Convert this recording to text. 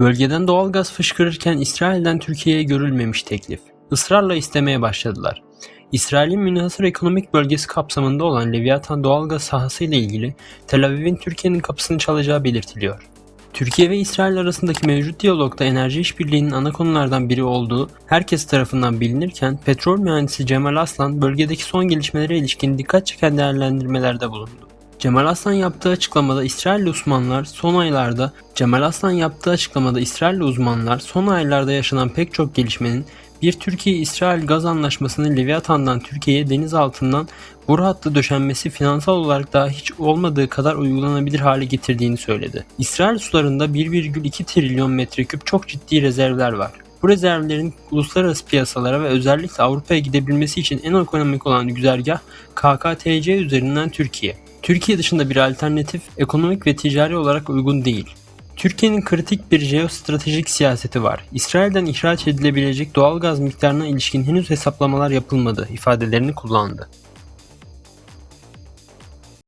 Bölgeden doğal gaz fışkırırken İsrail'den Türkiye'ye görülmemiş teklif. Israrla istemeye başladılar. İsrail'in münhasır ekonomik bölgesi kapsamında olan Leviathan doğalgaz sahası ile ilgili Tel Aviv'in Türkiye'nin kapısını çalacağı belirtiliyor. Türkiye ve İsrail arasındaki mevcut diyalogda enerji işbirliğinin ana konulardan biri olduğu herkes tarafından bilinirken petrol mühendisi Cemal Aslan bölgedeki son gelişmelere ilişkin dikkat çeken değerlendirmelerde bulundu. Cemal Aslan yaptığı açıklamada İsrailli uzmanlar son aylarda Cemal Aslan yaptığı açıklamada İsrailli uzmanlar son aylarda yaşanan pek çok gelişmenin bir Türkiye-İsrail gaz anlaşmasının Leviathan'dan Türkiye'ye deniz altından boru hattı döşenmesi finansal olarak daha hiç olmadığı kadar uygulanabilir hale getirdiğini söyledi. İsrail sularında 1,2 trilyon metreküp çok ciddi rezervler var. Bu rezervlerin uluslararası piyasalara ve özellikle Avrupa'ya gidebilmesi için en ekonomik olan güzergah KKTC üzerinden Türkiye. Türkiye dışında bir alternatif ekonomik ve ticari olarak uygun değil. Türkiye'nin kritik bir jeostratejik siyaseti var. İsrail'den ihraç edilebilecek doğal gaz miktarına ilişkin henüz hesaplamalar yapılmadı ifadelerini kullandı.